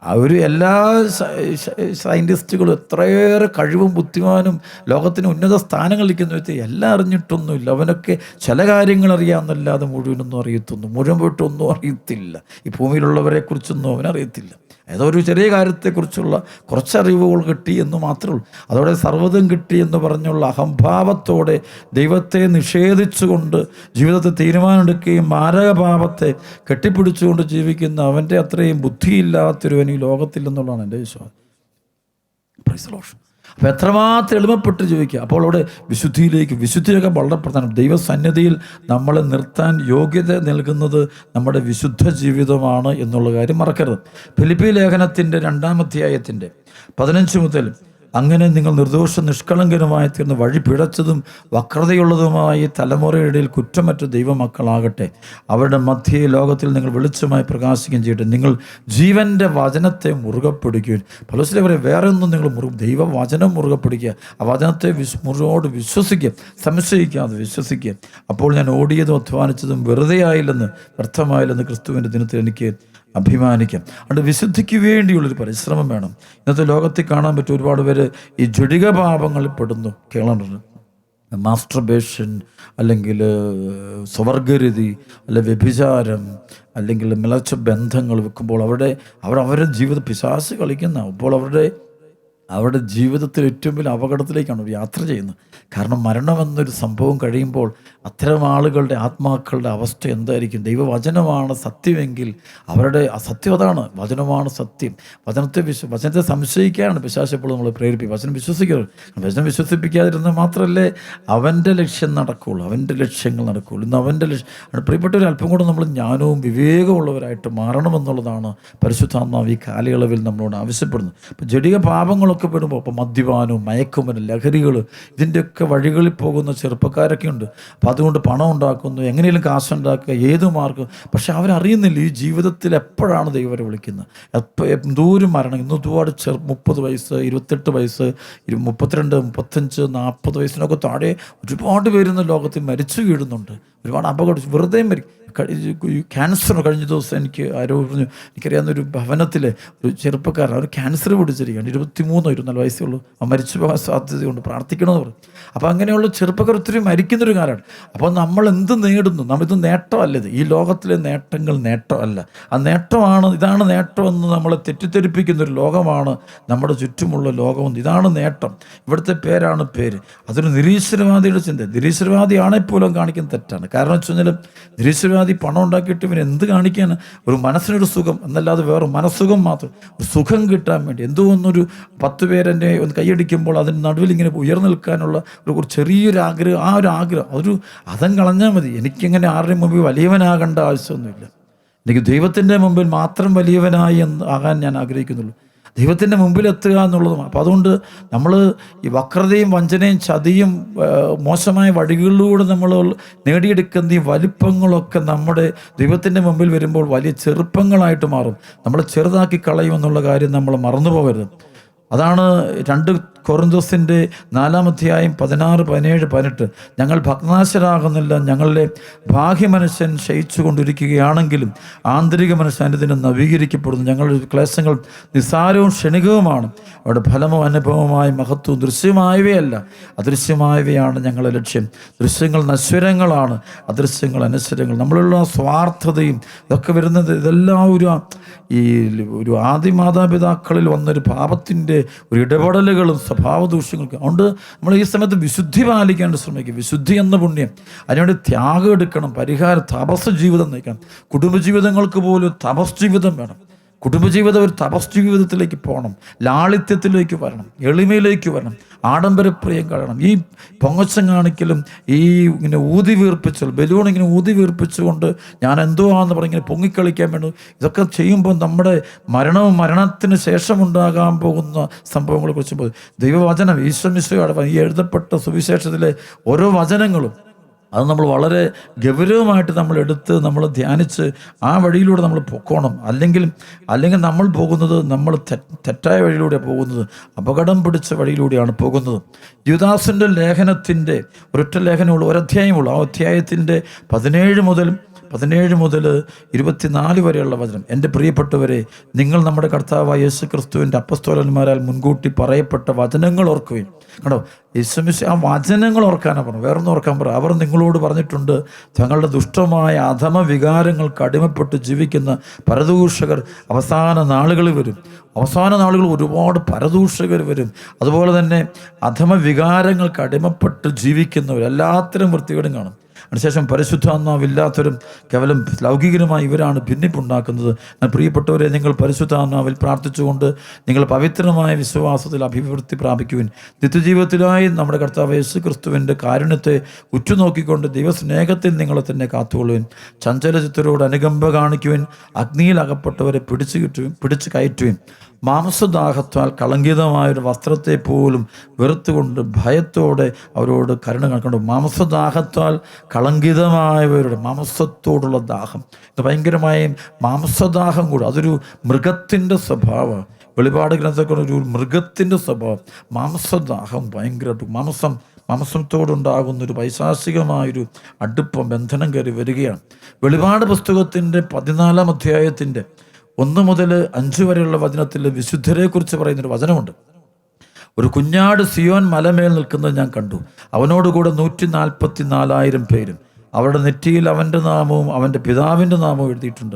അവർ എല്ലാ സയന്റിസ്റ്റുകളും എത്രയേറെ കഴിവും ബുദ്ധിമാനും ലോകത്തിന് ഉന്നത സ്ഥാനങ്ങളിൽ നിൽക്കുന്ന വ്യക്തി എല്ലാം അറിഞ്ഞിട്ടൊന്നുമില്ല. അവനൊക്കെ ചില കാര്യങ്ങൾ അറിയാമെന്നല്ലാതെ മുഴുവനൊന്നും അറിയത്തൊന്നും മുഴുവൻ പോയിട്ടൊന്നും അറിയത്തില്ല. ഈ ഭൂമിയിലുള്ളവരെക്കുറിച്ചൊന്നും അവനറിയത്തില്ല. ഏതോ ഒരു ചെറിയ കാര്യത്തെക്കുറിച്ചുള്ള കുറച്ചറിവുകൾ കിട്ടി എന്ന് മാത്രമേ ഉള്ളൂ. അതോടെ സർവതും കിട്ടി എന്ന് പറഞ്ഞുള്ള അഹംഭാവത്തോടെ ദൈവത്തെ നിഷേധിച്ചുകൊണ്ട് ജീവിതത്തെ തീരുമാനമെടുക്കുകയും മാരകഭാവത്തെ കെട്ടിപ്പിടിച്ചുകൊണ്ട് ജീവിക്കുന്ന അവന്റെ അത്രയും ബുദ്ധിയില്ലാത്തൊരുവൻ ഈ ലോകത്തിൽ എന്നുള്ളതാണ് എന്റെ വിശ്വാസം. പ്രൈസലോഷൻ അപ്പോൾ എത്രമാത്രം എളിമപ്പെട്ട് ജീവിക്കുക അപ്പോൾ അവിടെ വിശുദ്ധിയിലേക്ക് വിശുദ്ധിയൊക്കെ വളരെ പ്രധാനം. ദൈവസന്നിധിയിൽ നമ്മളെ നിർത്താൻ യോഗ്യത നൽകുന്നത് നമ്മുടെ വിശുദ്ധ ജീവിതമാണ് എന്നുള്ള കാര്യം മറക്കരുത്. ഫിലിപ്പി ലേഖനത്തിന്റെ രണ്ടാമധ്യായത്തിന്റെ പതിനഞ്ച് മുതൽ അങ്ങനെ നിങ്ങൾ നിർദോഷ നിഷ്കളങ്കനുമായി തീർന്ന് വഴി പിഴച്ചതും വക്രതയുള്ളതുമായി തലമുറയുടെ കുറ്റമറ്റ ദൈവമക്കളാകട്ടെ. അവരുടെ മധ്യേ ലോകത്തിൽ നിങ്ങൾ വെളിച്ചമായി പ്രകാശിക്കുകയും ചെയ്യട്ടെ. നിങ്ങൾ ജീവന്റെ വചനത്തെ മുറുകെ പിടിക്കുകയും പലസിലെ അവരെ വേറെ ഒന്നും നിങ്ങൾ മുറുക ദൈവവചനം മുറുകെ പിടിക്കുക ആ വചനത്തെ വിശ് മുറിവോട് വിശ്വസിക്കുക സംശയിക്കാതെ വിശ്വസിക്കുക. അപ്പോൾ ഞാൻ ഓടിയതും അധ്വാനിച്ചതും വെറുതെ ആയില്ലെന്ന് വ്യർത്ഥമായില്ലെന്ന് ക്രിസ്തുവിന്റെ ദിനത്തിൽ എനിക്ക് അഭിമാനിക്കാം. അതുകൊണ്ട് വിശുദ്ധിക്ക് വേണ്ടിയുള്ളൊരു പരിശ്രമം വേണം. ഇന്നത്തെ ലോകത്തിൽ കാണാൻ പറ്റും ഒരുപാട് പേര് ഈ ജഡിക പാപങ്ങളിൽ പെടുന്നു. കേളണ്ടത് മാസ്റ്റർബേഷൻ അല്ലെങ്കിൽ സ്വവർഗരതി അല്ലെ വ്യഭിചാരം അല്ലെങ്കിൽ മിളച്ച ബന്ധങ്ങൾ വെക്കുമ്പോൾ അവരുടെ അവർ അവരുടെ ജീവിത പിശാസ് കളിക്കുന്ന അപ്പോൾ അവരുടെ അവരുടെ ജീവിതത്തിൽ ഏറ്റവും വലിയ അപകടത്തിലേക്കാണ് യാത്ര ചെയ്യുന്നത്. കാരണം മരണമെന്നൊരു സംഭവം കഴിയുമ്പോൾ അത്തരം ആളുകളുടെ ആത്മാക്കളുടെ അവസ്ഥ എന്തായിരിക്കും? ദൈവവചനമാണ് സത്യമെങ്കിൽ അവരുടെ അസത്യം സത്യം അതാണ്. വചനമാണ് സത്യം. വചനത്തെ വിശ്വ വചനത്തെ സംശയിക്കാനാണ് പിശാച് എപ്പോഴും നമ്മൾ പ്രേരിപ്പിക്കും വചനം വിശ്വസിക്കരുത്. വചനം വിശ്വസിപ്പിക്കാതിരുന്നാൽ മാത്രമല്ലേ അവന്റെ ലക്ഷ്യം നടക്കുകയുള്ളൂ. അവന്റെ ലക്ഷ്യങ്ങൾ നടക്കുകയുള്ളൂ. ഇന്ന് അവന്റെ ലക്ഷ്യം പ്രിയപ്പെട്ട ഒരു അല്പം കൂടെ നമ്മൾ ജ്ഞാനവും വിവേകമുള്ളവരായിട്ട് മാറണമെന്നുള്ളതാണ് പരിശുദ്ധാത്മാവ് ഈ കാലയളവിൽ നമ്മളോട് ആവശ്യപ്പെടുന്നത്. അപ്പോൾ ജടിക പാപങ്ങളൊക്കെ പെടുമ്പോൾ അപ്പോൾ മദ്യപാനവും മയക്കുമരും ലഹരികൾ ഇതിന്റെയൊക്കെ വഴികളിൽ പോകുന്ന ചെറുപ്പക്കാരൊക്കെ ഉണ്ട്. അപ്പോൾ അതുകൊണ്ട് പണം ഉണ്ടാക്കുന്നു എങ്ങനെയും കാശുണ്ടാക്കുക ഏത് മാർഗം പക്ഷെ അവരറിയുന്നില്ല ഈ ജീവിതത്തിൽ എപ്പോഴാണ് ദൈവരെ വിളിക്കുന്നത്? എപ്പോൾ എന്തോരം മരണം ഇന്ന് ഒരുപാട് ചെറു മുപ്പത് വയസ്സ് ഇരുപത്തെട്ട് വയസ്സ് മുപ്പത്തിരണ്ട് മുപ്പത്തഞ്ച് നാൽപ്പത് വയസ്സിനൊക്കെ താഴെ ഒരുപാട് പേരുന്ന ലോകത്തിൽ മരിച്ചു വീഴുന്നുണ്ട്. ഒരുപാട് അപകടം വെറുതെ മരി ക്യാൻസർ കഴിഞ്ഞ ദിവസം എനിക്ക് ആരോ പറഞ്ഞു എനിക്കറിയാവുന്ന ഒരു ഭവനത്തിലെ ഒരു ചെറുപ്പക്കാരൻ അവർ ക്യാൻസർ പിടിച്ചിരിക്കുകയാണ്. ഇരുപത്തിമൂന്നോ ഇരുപത്തിനാല് വയസ്സേ ഉള്ളൂ. അവൻ മരിച്ചു പോകാൻ സാധ്യതയുണ്ട്. പ്രാർത്ഥിക്കണമെന്ന് പറഞ്ഞു. അപ്പോൾ അങ്ങനെയുള്ള ചെറുപ്പക്കാർ ഒത്തിരി മരിക്കുന്നൊരു കാലമാണ്. അപ്പോൾ നമ്മൾ എന്ത് നേടുന്നു? നമ്മൾ ഇത് നേട്ടമല്ല ഇത്. ഈ ലോകത്തിലെ നേട്ടങ്ങൾ നേട്ടമല്ല. ആ നേട്ടമാണ് ഇതാണ് നേട്ടമെന്ന് നമ്മളെ തെറ്റിദ്ധരിപ്പിക്കുന്ന ഒരു ലോകമാണ്. നമ്മുടെ ചുറ്റുമുള്ള ലോകമെന്ന്. ഇതാണ് നേട്ടം. ഇവിടുത്തെ പേരാണ് പേര്. അതൊരു നിരീശ്വരവാദിയുടെ ചിന്ത. നിരീശ്വരവാദിയാണെങ്കിൽ പോലും കാണിക്കുന്ന തെറ്റാണ്. കാരണം വെച്ച് കഴിഞ്ഞാൽ നിരീശ്വരവാദി പണം ഉണ്ടാക്കിയിട്ട് ഇവൻ എന്ത് കാണിക്കാൻ ഒരു മനസ്സിനൊരു സുഖം. എന്നല്ലാതെ വേറെ മനസ്സുഖം മാത്രം. ഒരു സുഖം കിട്ടാൻ വേണ്ടി. എന്തോ ഒന്നൊരു പത്ത് പേരെന്നെ ഒന്ന് കൈയടിക്കുമ്പോൾ അതിന് നടുവിൽ ഇങ്ങനെ ഉയർന്നു നിൽക്കാനുള്ള ഒരു ചെറിയൊരു ആഗ്രഹം ആ ഒരു ആഗ്രഹം അതൊരു അതം കളഞ്ഞാൽ മതി. എനിക്കിങ്ങനെ ആരുടെയും മുമ്പിൽ വലിയവനാകേണ്ട ആവശ്യമൊന്നുമില്ല. എനിക്ക് ദൈവത്തിന്റെ മുമ്പിൽ മാത്രം വലിയവനായി എന്ന് ആകാൻ ഞാൻ ആഗ്രഹിക്കുന്നുള്ളൂ. ദൈവത്തിന്റെ മുമ്പിൽ എത്തുക എന്നുള്ളതും അപ്പോൾ അതുകൊണ്ട് നമ്മൾ ഈ വക്രതയും വഞ്ചനയും ചതിയും മോശമായ വഴികളിലൂടെ നമ്മൾ നേടിയെടുക്കുന്ന ഈ വലിപ്പങ്ങളൊക്കെ നമ്മുടെ ദൈവത്തിന്റെ മുമ്പിൽ വരുമ്പോൾ വലിയ ചെറുപ്പങ്ങളായിട്ട് മാറും. നമ്മൾ ചെറുതാക്കി കളയുമെന്നുള്ള കാര്യം നമ്മൾ മറന്നു പോകരുത് അതാണ് രണ്ട് കൊറിന്തോസിന്റെ നാലാമധ്യായം പതിനാറ് പതിനേഴ് പതിനെട്ട്. ഞങ്ങൾ ഭഗ്നാശരാകുന്നില്ല ഞങ്ങളുടെ ബാഹ്യമനുഷ്യൻ ക്ഷയിച്ചു കൊണ്ടിരിക്കുകയാണെങ്കിലും ആന്തരിക മനുഷ്യൻ അനുദിനം നവീകരിക്കപ്പെടുന്നു. ഞങ്ങളുടെ ക്ലേശങ്ങൾ നിസ്സാരവും ക്ഷണികവുമാണ്. അവിടെ ഫലമോ അനുഭവമായി മഹത്വവും ദൃശ്യമായവയല്ല. അദൃശ്യമായവയാണ് ഞങ്ങളുടെ ലക്ഷ്യം. ദൃശ്യങ്ങൾ നശ്വരങ്ങളാണ്. അദൃശ്യങ്ങൾ അനശ്വരങ്ങൾ. നമ്മളുള്ള സ്വാർത്ഥതയും ഇതൊക്കെ വരുന്നത് ഇതെല്ലാം ഒരു ഈ ഒരു ആദിമാതാപിതാക്കളിൽ വന്നൊരു പാപത്തിന്റെ ഒരു ഇടപെടലുകളും സ്വഭാവ ദൂഷ്യങ്ങൾക്ക് അതുകൊണ്ട് നമ്മൾ ഈ സമയത്ത് വിശുദ്ധി പാലിക്കാൻ ശ്രമിക്കുക. വിശുദ്ധി എന്ന പുണ്യം. അതിനുവേണ്ടി ത്യാഗം എടുക്കണം. പരിഹാര തപസ് ജീവിതം നയിക്കണം. കുടുംബജീവിതങ്ങൾക്ക് പോലും തപസ് ജീവിതം വേണം. കുടുംബജീവിതം ഒരു തപസ് ജീവിതത്തിലേക്ക് പോകണം. ലാളിത്യത്തിലേക്ക് വരണം. എളിമയിലേക്ക് വരണം. ആഡംബരപ്രിയം കാണണം ഈ പൊങ്ങച്ചം കാണിക്കലും ഈ ഇങ്ങനെ ഊതി വീർപ്പിച്ചൽ ബലൂൺ ഇങ്ങനെ ഊതി വീർപ്പിച്ചുകൊണ്ട് ഞാൻ എന്തോ ആണെന്ന് പറഞ്ഞ് ഇങ്ങനെ പൊങ്ങിക്കളിക്കാൻ വേണ്ടി ഇതൊക്കെ ചെയ്യുമ്പോൾ നമ്മുടെ മരണവും മരണത്തിന് ശേഷം ഉണ്ടാകാൻ പോകുന്ന സംഭവങ്ങളെ കുറിച്ച് ദൈവവചനം ഈശ്വമിശ്വയുടെ ഈ എഴുതപ്പെട്ട സുവിശേഷത്തിലെ ഓരോ വചനങ്ങളും അത് നമ്മൾ വളരെ ഗൗരവമായിട്ട് നമ്മൾ എടുത്ത് നമ്മൾ ധ്യാനിച്ച് ആ വഴിയിലൂടെ നമ്മൾ പൊക്കോണം. അല്ലെങ്കിൽ അല്ലെങ്കിൽ നമ്മൾ പോകുന്നത് നമ്മൾ തെറ്റായ വഴിയിലൂടെ പോകുന്നത് അപകടം പിടിച്ച വഴിയിലൂടെയാണ് പോകുന്നത്. യുദാസിന്റെ ലേഖനത്തിന്റെ ഒരൊറ്റ ലേഖനമുള്ള ഒരധ്യായമുള്ളൂ ആ അധ്യായത്തിന്റെ പതിനേഴ് മുതൽ പതിനേഴ് മുതൽ ഇരുപത്തിനാല് വരെയുള്ള വചനം. എന്റെ പ്രിയപ്പെട്ടവരെ നിങ്ങൾ നമ്മുടെ കർത്താവായ യേശു ക്രിസ്തുവിന്റെ അപ്പസ്തോലന്മാരാൽ മുൻകൂട്ടി പറയപ്പെട്ട വചനങ്ങൾ ഓർക്കുകയും കണ്ടോ? യേശുമിശ് ആ വചനങ്ങൾ ഓർക്കാനാണ് പറഞ്ഞു വേറൊന്നും ഓർക്കാൻ പറ. അവർ നിങ്ങളോട് പറഞ്ഞിട്ടുണ്ട് തങ്ങളുടെ ദുഷ്ടമായ അധമ വികാരങ്ങൾക്ക് അടിമപ്പെട്ട് ജീവിക്കുന്ന പരദൂഷകർ അവസാന നാളുകൾ വരും. അവസാന നാളുകൾ ഒരുപാട് പരദൂഷകർ വരും. അതുപോലെ തന്നെ അധമ വികാരങ്ങൾക്ക് അടിമപ്പെട്ട് ജീവിക്കുന്നവർ എല്ലാത്തരം വൃത്തികേടും കാണും. അതിനുശേഷം പരിശുദ്ധാത്മാവില്ലാത്തവരും കേവലം ലൗകികരുമായി ഇവരാണ് ഭിന്നിപ്പുണ്ടാക്കുന്നത്. എന്നാൽ പ്രിയപ്പെട്ടവരെ നിങ്ങൾ പരിശുദ്ധാത്മാവിൽ പ്രാർത്ഥിച്ചുകൊണ്ട് നിങ്ങൾ പവിത്രമായ വിശ്വാസത്തിൽ അഭിവൃദ്ധി പ്രാപിക്കുവിൻ. നിത്യജീവിതത്തിലായി നമ്മുടെ കർത്താവ് യേശു ക്രിസ്തുവിന്റെ കാരുണ്യത്തെ ഉറ്റുനോക്കിക്കൊണ്ട് ദൈവസ്നേഹത്തിൽ നിങ്ങളെ തന്നെ കാത്തുകൊള്ളുവിൻ. ചഞ്ചലചിത്തരോട് അനുകമ്പ കാണിക്കുവിൻ. അഗ്നിയിൽ അകപ്പെട്ടവരെ പിടിച്ചു കിട്ടുവിൻ പിടിച്ചു കയറ്റുവിൻ. മാംസദാഹത്താൽ കളങ്കിതമായൊരു വസ്ത്രത്തെ പോലും വെറുത്തുകൊണ്ട് ഭയത്തോടെ അവരോട് കരുണ കാണിക്കൊണ്ട് മാംസദാഹത്താൽ കളങ്കിതമായവരുടെ മാംസത്തോടുള്ള ദാഹം. ഇത് ഭയങ്കരമായ മാംസദാഹം കൂടെ അതൊരു മൃഗത്തിന്റെ സ്വഭാവമാണ്. വെളിപാട് ഗ്രന്ഥത്തിൽ ഒരു മൃഗത്തിന്റെ സ്വഭാവം. മാംസദാഹം ഭയങ്കരമായിട്ട് മാംസം മാംസത്തോടുണ്ടാകുന്ന ഒരു പൈശാസികമായൊരു അടുപ്പം ബന്ധനം കയറി വരികയാണ്. വെളിപാട് പുസ്തകത്തിന്റെ പതിനാലാം അധ്യായത്തിന്റെ ഒന്ന് മുതൽ അഞ്ച് വരെയുള്ള വചനത്തിൽ വിശുദ്ധരെക്കുറിച്ച് പറയുന്നൊരു വചനമുണ്ട്. ഒരു കുഞ്ഞാട് സിയോൻ മലമേൽ നിൽക്കുന്നത് ഞാൻ കണ്ടു. അവനോടുകൂടെ നൂറ്റി നാൽപ്പത്തി നാലായിരം പേരും അവരുടെ നെറ്റിയിൽ അവന്റെ നാമവും അവന്റെ പിതാവിന്റെ നാമവും എഴുതിയിട്ടുണ്ട്.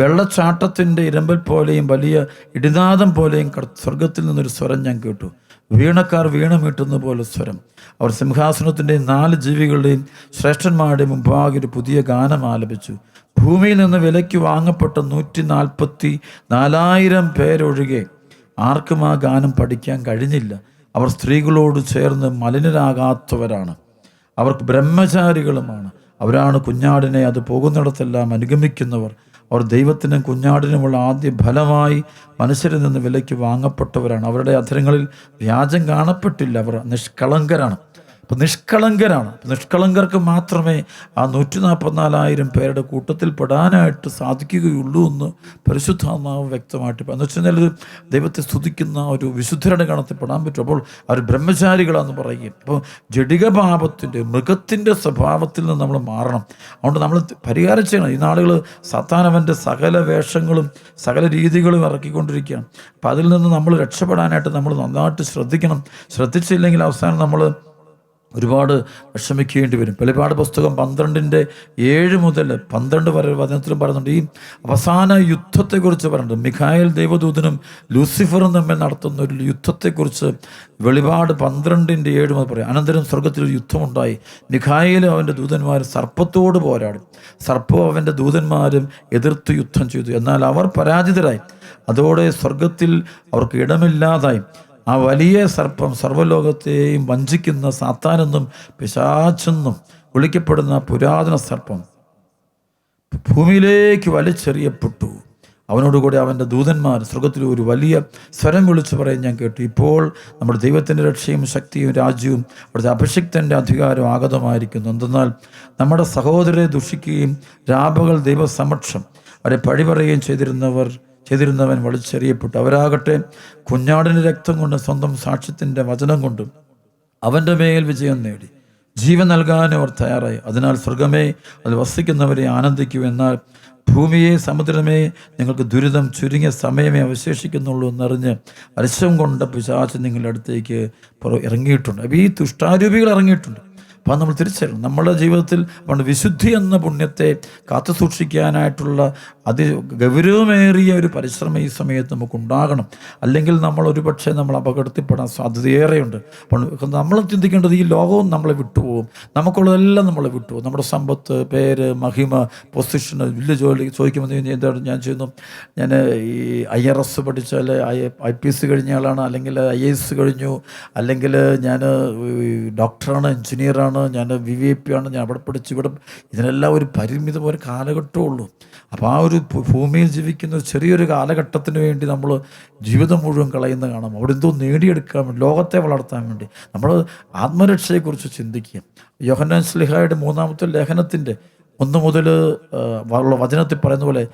വെള്ളച്ചാട്ടത്തിന്റെ ഇരമ്പൽ പോലെയും വലിയ ഇടിനാദം പോലെയും സ്വർഗത്തിൽ നിന്നൊരു സ്വരം ഞാൻ കേട്ടു. വീണക്കാർ വീണമീട്ടുന്ന പോലെ സ്വരം. അവർ സിംഹാസനത്തിന്റെയും നാല് ജീവികളുടെയും ശ്രേഷ്ഠന്മാരുടെയും മുമ്പാകെ ഒരു പുതിയ ഗാനം ആലപിച്ചു. ഭൂമിയിൽ നിന്ന് വിലയ്ക്ക് വാങ്ങപ്പെട്ട നൂറ്റി നാൽപ്പത്തി നാലായിരം പേരൊഴികെ ആർക്കും ആ ഗാനം പഠിക്കാൻ കഴിഞ്ഞില്ല. അവർ സ്ത്രീകളോട് ചേർന്ന് മലിനരാകാത്തവരാണ്. അവർക്ക് ബ്രഹ്മചാരികളുമാണ്. അവരാണ് കുഞ്ഞാടിനെ അത് പോകുന്നിടത്തെല്ലാം അനുഗമിക്കുന്നവർ. അവർ ദൈവത്തിനും കുഞ്ഞാടിനുമുള്ള ആദ്യ ഫലമായി മനുഷ്യരിൽ നിന്ന് വിലയ്ക്ക് വാങ്ങപ്പെട്ടവരാണ്. അവരുടെ അധരങ്ങളിൽ വ്യാജം കാണപ്പെട്ടില്ല. അവർ നിഷ്കളങ്കരാണ്. അപ്പം നിഷ്കളങ്കരാണ്. നിഷ്കളങ്കർക്ക് മാത്രമേ ആ നൂറ്റി നാൽപ്പത്തിനാലായിരം പേരുടെ കൂട്ടത്തിൽ പെടാനായിട്ട് സാധിക്കുകയുള്ളൂ എന്ന് പരിശുദ്ധാത്മാവ് വ്യക്തമായിട്ട് എന്ന് വെച്ച് കഴിഞ്ഞാൽ ദൈവത്തെ സ്തുതിക്കുന്ന ഒരു വിശുദ്ധരുടെ ഗണത്തിൽ പെടാൻ പറ്റും. അപ്പോൾ അവർ ബ്രഹ്മചാരികളാന്ന് പറയുകയും അപ്പോൾ ജഡിക പാപത്തിന്റെ മൃഗത്തിന്റെ സ്വഭാവത്തിൽ നിന്ന് നമ്മൾ മാറണം. അതുകൊണ്ട് നമ്മൾ പരിഹാരം ചെയ്യണം. ഈ നാളുകൾ സത്താനവന്റെ സകല വേഷങ്ങളും സകല രീതികളും ഇറക്കിക്കൊണ്ടിരിക്കുകയാണ്. അപ്പം അതിൽ നിന്ന് നമ്മൾ രക്ഷപ്പെടാനായിട്ട് നമ്മൾ നന്നായിട്ട് ശ്രദ്ധിക്കണം. ശ്രദ്ധിച്ചില്ലെങ്കിൽ അവസാനം നമ്മൾ ഒരുപാട് വിഷമിക്കേണ്ടി വരും. വെളിപാട് പുസ്തകം പന്ത്രണ്ടിന്റെ ഏഴ് മുതൽ പന്ത്രണ്ട് വരെ വചനത്തിലും പറയുന്നുണ്ട്. ഈ അവസാന യുദ്ധത്തെക്കുറിച്ച് പറയുന്നുണ്ട്. മിഖായൽ ദേവദൂതനും ലൂസിഫറും തമ്മിൽ നടത്തുന്ന ഒരു യുദ്ധത്തെക്കുറിച്ച് വെളിപാട് പന്ത്രണ്ടിന്റെ ഏഴ് മുതൽ പറയും. അനന്തരം സ്വർഗത്തിൽ ഒരു യുദ്ധമുണ്ടായി. മിഖായലും അവന്റെ ദൂതന്മാരും സർപ്പത്തോട് പോരാടും. സർപ്പവും അവന്റെ ദൂതന്മാരും എതിർത്ത് യുദ്ധം ചെയ്തു. എന്നാൽ അവർ പരാജിതരായി. അതോടെ സ്വർഗത്തിൽ അവർക്ക് ഇടമില്ലാതായി. ആ വലിയ സർപ്പം സർവലോകത്തെയും വഞ്ചിക്കുന്ന സാത്താനെന്നും പിശാച്ചെന്നും വിളിക്കപ്പെടുന്ന പുരാതന സർപ്പം ഭൂമിയിലേക്ക് വലിച്ചെറിയപ്പെട്ടു. അവനോടുകൂടി അവന്റെ ദൂതന്മാർ സ്വർഗത്തിൽ ഒരു വലിയ സ്വരം വിളിച്ചു പറയും ഞാൻ കേട്ടു. ഇപ്പോൾ നമ്മുടെ ദൈവത്തിന്റെ രക്ഷയും ശക്തിയും രാജ്യവും അവിടുത്തെ അഭിഷിക്തന്റെ അധികാരം ആഗതമായിരിക്കുന്നു. എന്തെന്നാൽ നമ്മുടെ സഹോദരരെ ദുഷിക്കുകയും രാപകൾ ദൈവസമക്ഷം അവരെ പഴിപറയുകയും ചെയ്തിരുന്നവർ ചെയ്തിരുന്നവൻ വലിച്ചെറിയപ്പെട്ടു. അവരാകട്ടെ കുഞ്ഞാടിന്റെ രക്തം കൊണ്ട് സ്വന്തം സാക്ഷ്യത്തിന്റെ വചനം കൊണ്ടും അവന്റെ മേൽ വിജയം നേടി. ജീവൻ നൽകാനും അവർ തയ്യാറായി. അതിനാൽ സ്വർഗമേ അത് വസിക്കുന്നവരെ ആനന്ദിക്കൂ. എന്നാൽ ഭൂമിയെ സമുദ്രമേ നിങ്ങൾക്ക് ദുരിതം ചുരുങ്ങിയ സമയമേ അവശേഷിക്കുന്നുള്ളൂ എന്നറിഞ്ഞ് അരിശം കൊണ്ട പിശാച്ച് നിങ്ങളുടെ അടുത്തേക്ക് ഇറങ്ങിയിട്ടുണ്ട്. അപ്പോൾ ഈ തുഷ്ടാരൂപികൾ ഇറങ്ങിയിട്ടുണ്ട്. അപ്പോൾ നമ്മൾ തിരിച്ചറിയണം. നമ്മുടെ ജീവിതത്തിൽ പണ്ട് വിശുദ്ധി എന്ന പുണ്യത്തെ കാത്തു സൂക്ഷിക്കാനായിട്ടുള്ള അതി ഗൗരവമേറിയ ഒരു പരിശ്രമം ഈ സമയത്ത് നമുക്ക് ഉണ്ടാകണം അല്ലെങ്കിൽ നമ്മൾ ഒരുപക്ഷെ നമ്മൾ അപകടത്തിൽപ്പെടാൻ സാധ്യതയേറെയുണ്ട്. അപ്പോൾ നമ്മൾ ചിന്തിക്കേണ്ടത് ഈ ലോകവും നമ്മളെ വിട്ടുപോകും. നമുക്കുള്ളതെല്ലാം നമ്മളെ വിട്ടുപോകും. നമ്മുടെ സമ്പത്ത് പേര് മഹിമ പൊസിഷൻ വലിയ ജോലി ചോദിക്കുമ്പോൾ എന്താണ് ഞാൻ ചെയ്യുന്നു? ഞാൻ ഈ ഐ ആർ എസ് പഠിച്ചാൽ ഐ ഐ പി എസ് കഴിഞ്ഞ ആളാണ്. അല്ലെങ്കിൽ ഐ എസ് കഴിഞ്ഞു. അല്ലെങ്കിൽ ഞാൻ ഡോക്ടറാണ് എഞ്ചിനീയറാണ് ഞാൻ വി വി പി ആണ് ഞാൻ അവിടെ പഠിച്ചു ഇവിടെ ഇതിനെല്ലാം ഒരു പരിമിതം ഒരു കാലഘട്ടമേ ഉള്ളൂ. അപ്പോൾ ആ ഒരു ഭൂമിയിൽ ജീവിക്കുന്ന ചെറിയൊരു കാലഘട്ടത്തിന് വേണ്ടി നമ്മൾ ജീവിതം മുഴുവൻ കളയുന്ന കാണാം. അവിടെ എന്തോ നേടിയെടുക്കാൻ വേണ്ടി ലോകത്തെ വളർത്താൻ വേണ്ടി നമ്മൾ ആത്മരക്ഷയെക്കുറിച്ച് ചിന്തിക്കുക. യോഹന്നാൻ സ്ലിഹായുടെ മൂന്നാമത്തെ ലേഖനത്തിന്റെ ഒന്ന് മുതൽ ഉള്ള വചനത്തിൽ പറയുന്ന പോലെ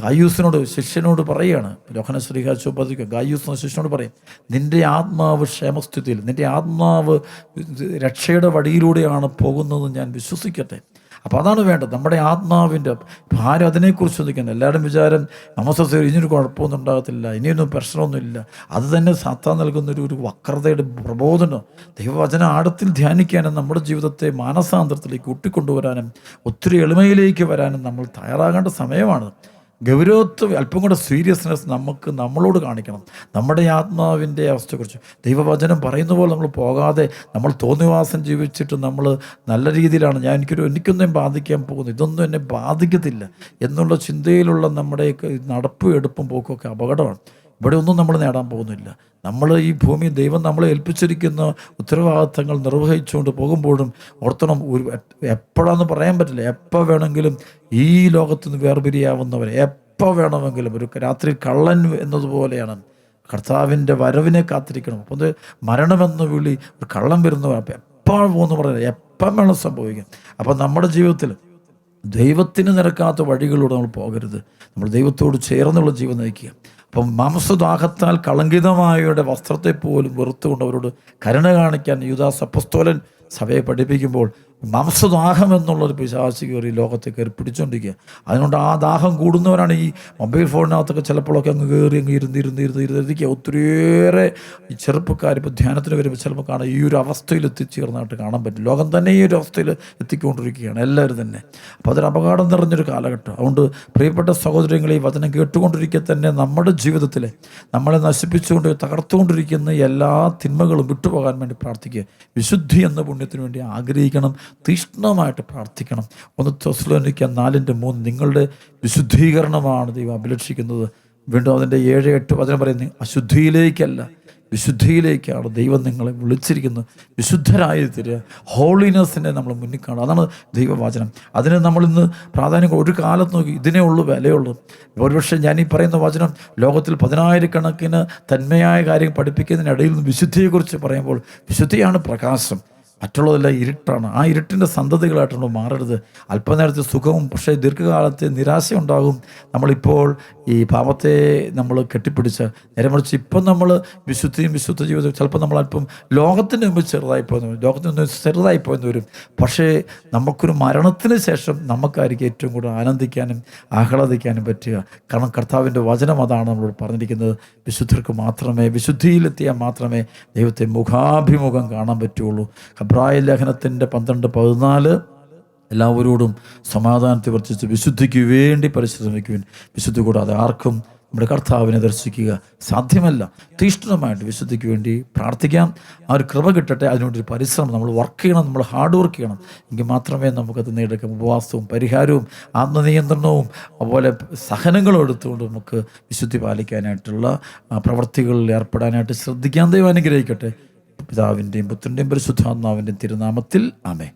ഗായൂസിനോട് ശിഷ്യനോട് പറയുകയാണ്. ലോഹന ശ്രീഹ ചോദിക്കുക ഗായൂസ് ശിഷ്യനോട് പറയും നിന്റെ ആത്മാവ് ക്ഷേമസ്ഥിതിയിൽ നിന്റെ ആത്മാവ് രക്ഷയുടെ വഴിയിലൂടെയാണ് പോകുന്നത് ഞാൻ വിശ്വസിക്കട്ടെ. അപ്പോൾ അതാണ് വേണ്ടത്. നമ്മുടെ ആത്മാവിന്റെ ഭാരം അതിനെക്കുറിച്ച് ചിന്തിക്കുന്നത് എല്ലാവരും വിചാരം നമസ്തേ ഇനിയൊരു കുഴപ്പമൊന്നും ഉണ്ടാകത്തില്ല ഇനിയൊന്നും പ്രശ്നമൊന്നുമില്ല. അത് തന്നെ സത്ത നൽകുന്നൊരു ഒരു ഒരു വക്രതയുടെ പ്രബോധനം. ദൈവവചന ആഴത്തിൽ ധ്യാനിക്കാനും നമ്മുടെ ജീവിതത്തെ മാനസാന്തരത്തിലേക്ക് ഒട്ടിക്കൊണ്ടുവരാനും ഒത്തിരി എളിമയിലേക്ക് വരാനും നമ്മൾ തയ്യാറാകേണ്ട സമയമാണ്. ഗൗരവത്വം അല്പം കൂടെ സീരിയസ്നെസ് നമുക്ക് നമ്മളോട് കാണിക്കണം. നമ്മുടെ ആത്മാവിന്റെ അവസ്ഥയെക്കുറിച്ച്. ദൈവവചനം പറയുന്ന പോലെ നമ്മൾ പോകാതെ നമ്മൾ തോന്നിവാസം ജീവിച്ചിട്ട് നമ്മൾ നല്ല രീതിയിലാണ്. ഞാൻ എനിക്കൊരു എനിക്കൊന്നും ബാധിക്കാൻ പോകുന്നു. ഇതൊന്നും എന്നെ ബാധിക്കത്തില്ല. എന്നുള്ള ചിന്തയിലുള്ള നമ്മുടെയൊക്കെ നടപ്പും എടുപ്പും പോക്കൊക്കെ അപകടമാണ്. ഇവിടെ ഒന്നും നമ്മൾ നേടാൻ പോകുന്നില്ല. നമ്മൾ ഈ ഭൂമി ദൈവം നമ്മളെ ഏൽപ്പിച്ചിരിക്കുന്ന ഉത്തരവാദിത്തങ്ങൾ നിർവഹിച്ചുകൊണ്ട് പോകുമ്പോഴും ഓർത്തണം ഒരു എപ്പോഴാന്ന് പറയാൻ പറ്റില്ല. എപ്പോൾ വേണമെങ്കിലും ഈ ലോകത്ത് നിന്ന് വേർപിരിയാവുന്നവരെ എപ്പോൾ വേണമെങ്കിലും ഒരു രാത്രി കള്ളൻ എന്നതുപോലെയാണ് കർത്താവിന്റെ വരവിനെ കാത്തിരിക്കണം. അപ്പോൾ മരണമെന്ന വിളി ഒരു കള്ളം വരുന്ന എപ്പോൾ പോകുന്നു പറയുന്നത് എപ്പം വേണം സംഭവിക്കും അപ്പോൾ നമ്മുടെ ജീവിതത്തിൽ ദൈവത്തിന് നിരക്കാത്ത വഴികളിലൂടെ നമ്മൾ പോകരുത്. നമ്മൾ ദൈവത്തോട് ചേർന്നുള്ള ജീവൻ നയിക്കുക. അപ്പം മാംസദാഹത്താൽ കളങ്കിതമായവരുടെ വസ്ത്രത്തെ പോലും വെറുത്തുകൊണ്ട് അവരോട് കരുണ കാണിക്കാൻ യുദാസ് അപ്പസ്തോലൻ സഭയെ പഠിപ്പിക്കുമ്പോൾ മാംസദാഹം എന്നുള്ളൊരു പിശാചി കയറി ലോകത്തെ കയറി പിടിച്ചുകൊണ്ടിരിക്കുക അതുകൊണ്ട് ആ ദാഹം കൂടുന്നവരാണ് ഈ മൊബൈൽ ഫോണിനകത്തൊക്കെ ചിലപ്പോഴൊക്കെ അങ്ങ് കയറി അങ്ങ് ഇരുന്ന് ഇരുന്ന് ഇരുന്ന് ഇരുന്നിരിക്കുക ഒത്തിരിയേറെ ഈ ചെറുപ്പക്കാർ ഇപ്പോൾ ധ്യാനത്തിന് വരുമ്പോൾ ചിലപ്പോൾ കാണാം ഈ ഒരു അവസ്ഥയിൽ എത്തിച്ചേർന്നായിട്ട് കാണാൻ പറ്റും. ലോകം തന്നെ ഈ ഒരു അവസ്ഥയിൽ എത്തിക്കൊണ്ടിരിക്കുകയാണ് എല്ലാവരും തന്നെ. അപ്പോൾ അതൊരു അപകടം നിറഞ്ഞൊരു കാലഘട്ടം. അതുകൊണ്ട് പ്രിയപ്പെട്ട സഹോദരങ്ങളെ ഈ വചനം കേട്ടുകൊണ്ടിരിക്കെ തന്നെ നമ്മുടെ ജീവിതത്തിൽ നമ്മളെ നശിപ്പിച്ചുകൊണ്ട് തകർത്തുകൊണ്ടിരിക്കുന്ന എല്ലാ തിന്മകളും വിട്ടുപോകാൻ വേണ്ടി പ്രാർത്ഥിക്കുക. വിശുദ്ധി എന്ന പുണ്യത്തിന് വേണ്ടി ആഗ്രഹിക്കണം. തീഷ്ണമായിട്ട് പ്രാർത്ഥിക്കണം. ഒന്ന് തൊസ്ലോനിക്ക നാലിന്റെ മൂന്ന് നിങ്ങളുടെ വിശുദ്ധീകരണമാണ് ദൈവം അഭിലക്ഷിക്കുന്നത് വീണ്ടും അതിന്റെ ഏഴ് എട്ട് വചനം പറയുന്നത് അശുദ്ധിയിലേക്കല്ല വിശുദ്ധിയിലേക്കാണ് ദൈവം നിങ്ങളെ വിളിച്ചിരിക്കുന്നത്. വിശുദ്ധരായി തരിക ഹോളിനെസ്സിനെ നമ്മൾ മുന്നിൽ കാണുക. അതാണ് ദൈവവചനം. അതിന് നമ്മളിന്ന് പ്രാധാന്യം ഒരു കാലത്ത് നോക്കി ഇതിനേ ഉള്ളൂ വിലയുള്ളൂ. ഒരുപക്ഷെ ഞാൻ ഈ പറയുന്ന വചനം ലോകത്തിൽ പതിനായിരക്കണക്കിന് തന്മയായ കാര്യം പഠിപ്പിക്കുന്നതിനിടയിൽ നിന്ന് വിശുദ്ധിയെക്കുറിച്ച് പറയുമ്പോൾ വിശുദ്ധിയാണ് പ്രകാശം. മറ്റുള്ളതെല്ലാം ഇരുട്ടാണ്. ആ ഇരുട്ടിന്റെ സന്തതികളായിട്ട് മാറരുത്. അല്പനേരത്തെ സുഖവും പക്ഷേ ദീർഘകാലത്തെ നിരാശ ഉണ്ടാകും നമ്മളിപ്പോൾ ഈ പാപത്തെ നമ്മൾ കെട്ടിപ്പിടിച്ച് നേരെ മറിച്ച് ഇപ്പം നമ്മൾ വിശുദ്ധിയും വിശുദ്ധ ജീവിതം ചിലപ്പോൾ നമ്മൾ അല്പം മുമ്പ് ചെറുതായി പോയെന്ന് വരും. ലോകത്തിന് മുമ്പ് ചെറുതായി പോയെന്ന് വരും. പക്ഷേ നമുക്കൊരു മരണത്തിന് ശേഷം നമുക്കായിരിക്കും ഏറ്റവും കൂടുതൽ ആനന്ദിക്കാനും ആഹ്ലാദിക്കാനും പറ്റുക. കാരണം കർത്താവിന്റെ വചനം അതാണ് നമ്മളോട് പറഞ്ഞിരിക്കുന്നത്. വിശുദ്ധർക്ക് മാത്രമേ വിശുദ്ധിയിലെത്തിയാൽ മാത്രമേ ദൈവത്തെ മുഖാഭിമുഖം കാണാൻ പറ്റുള്ളൂ. ഹബ്രായ ലേഖനത്തിന്റെ പന്ത്രണ്ട് പതിനാല് എല്ലാവരോടും സമാധാനത്തെ വർദ്ധിച്ച് വിശുദ്ധിക്ക് വേണ്ടി പരിശ്രമിക്കുവിൻ. വിശുദ്ധി കൂടാതെ ആർക്കും നമ്മുടെ കർത്താവിനെ ദർശിക്കുക സാധ്യമല്ല. തീഷ്ണമായിട്ട് വിശുദ്ധിക്ക് വേണ്ടി പ്രാർത്ഥിക്കാം. ആ ഒരു കൃപ കിട്ടട്ടെ. അതിനുവേണ്ടി ഒരു പരിശ്രമം. നമ്മൾ വർക്ക് ചെയ്യണം. നമ്മൾ ഹാർഡ് വർക്ക് ചെയ്യണം. എങ്കിൽ മാത്രമേ നമുക്കത് നേടിയെടുക്കാം ഉപവാസവും പരിഹാരവും ആത്മനിയന്ത്രണവും അതുപോലെ സഹനങ്ങളും എടുത്തുകൊണ്ട് നമുക്ക് വിശുദ്ധി പാലിക്കാനായിട്ടുള്ള പ്രവർത്തികളിൽ ഏർപ്പെടാനായിട്ട് ശ്രദ്ധിക്കാൻ ദൈവം അനുഗ്രഹിക്കട്ടെ. പിതാവിന്റെയും പുത്രന്റെയും പരിശുദ്ധാത്മാവിന്റെയും തിരുനാമത്തിൽ ആമേ